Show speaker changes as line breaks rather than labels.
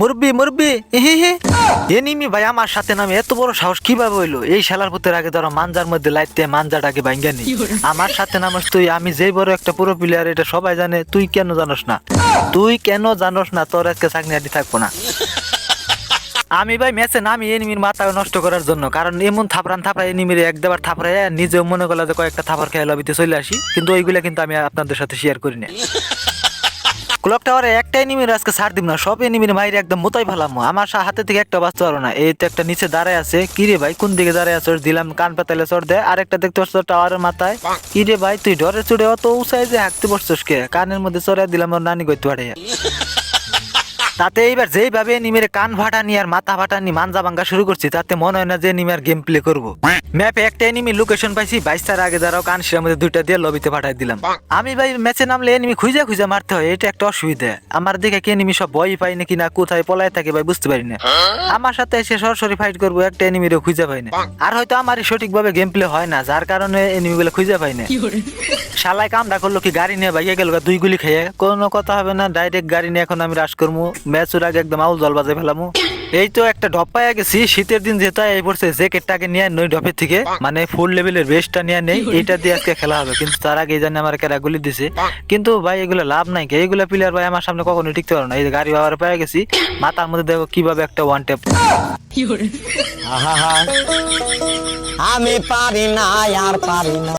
মুরব্বি মুরব্বি এনিমি ভাই আমার সাথে নামে এত বড় সাহস কীভাবে হইল? এই শালার পুতের আগে ধরো মানজার মধ্যে লাইতে মানজাটাকে ভাঙ্গা নি। আমার সাথে নামস তুই আমি যেই বড় একটা পুরো প্লেয়ার এটা সবাই জানে তুই কেন জানোস না? তুই কেন জানোস না? তোর আজকে চাকরি আদি থাকব না। আমি ভাই ম্যাচে নামি এনিমির মাথা নষ্ট করার জন্য কারণ এমন থাপড়ান থাপড়া এনিমির এক দেবার থাপড়ায় নিজেও মনে করলা যে কয়েকটা থাপড় খেয়ে লবিতে চলে আসি কিন্তু ওইগুলা কিন্তু আমি আপনাদের সাথে শেয়ার করি না। ক্লক টাওয়ারে একটা এনিমির আজকে ছাড় দিব না সব এনিমির মাইরে একদম মোতাই ফেলাম। আমার হাতে থেকে একটা বাঁচতে পারো না এই তো একটা নিচে দাঁড়ায় আছে। কি রে ভাই কোন দিকে দাঁড়ায় আছে? দিলাম কান পাতালে চর দে। আর একটা দেখতে পাচ্ছ টাওয়ারের মাথায়। কি রে ভাই তুই ডরে চড়ে অত উঁচাই যে হাঁকতে পারছিস কে? কানের মধ্যে চড়ে দিলাম ওর নানি গইতে পারে। তাতে এইবার যেইভাবে নিমের কান ফাটানি আর মাথা ফাটানি মানজা ভাঙ্গা শুরু করছি তাতে মনে হয় না যে নিমের গেম প্লে করব। ম্যাপে একটা এনিমি লোকেশন পাইছি বাইশটার আগে দাঁড়াও কান শিরার মধ্যে দুইটা দিয়ে লবিতে পাঠাই দিলাম। আমি ভাই ম্যাচে নামলে এনিমি খুঁজে খুঁজে মারতে হয় এটা একটা অসুবিধা। আমার দিকে কি এনিমি সব ভয় পাই নাকি না কোথায় পলায় থাকে ভাই বুঝতে পারি না। আমার সাথে এসে সরাসরি ফাইট করব একটা এনিমিরও খুঁজে পাই না। আর হয়তো আমারই সঠিকভাবে গেম প্লে হয় না যার কারণে এনিমি এনিমিগুলো খুঁজে পাই না। শালায় কামটা করল কি গাড়ি নিয়ে ভাইয়া গেল দুই গুলি খেয়ে কোনো কথা হবে না ডাইরেক্ট গাড়ি নিয়ে এখন আমি রাশ করব। ম্যাচের আগে একদম আউল জল বাজে ফেলামু। এই তো একটা ডপ পাইয়া গেছি শীতের দিন যেটা এই পড়ছে জ্যাকেটটাকে নিয়ে নই ডপের থেকে। মানে ফুল লেভেলের বেস্টটা নিয়ে নেই এইটা দিয়ে আজকে খেলা হবে। কিন্তু তার আগে জানি আমার কেরা গুলি দিছে। কিন্তু ভাই এগুলো লাভ নাই কে? এইগুলো প্লেয়ার ভাই আমার সামনে কখনো টিকতে পারো না। এই যে গাড়ি বাবার পেয়ে গেছি মাথার মধ্যে দেখো কীভাবে একটা ওয়ান টেপ
আহা। আমি পারি না আর পারি না।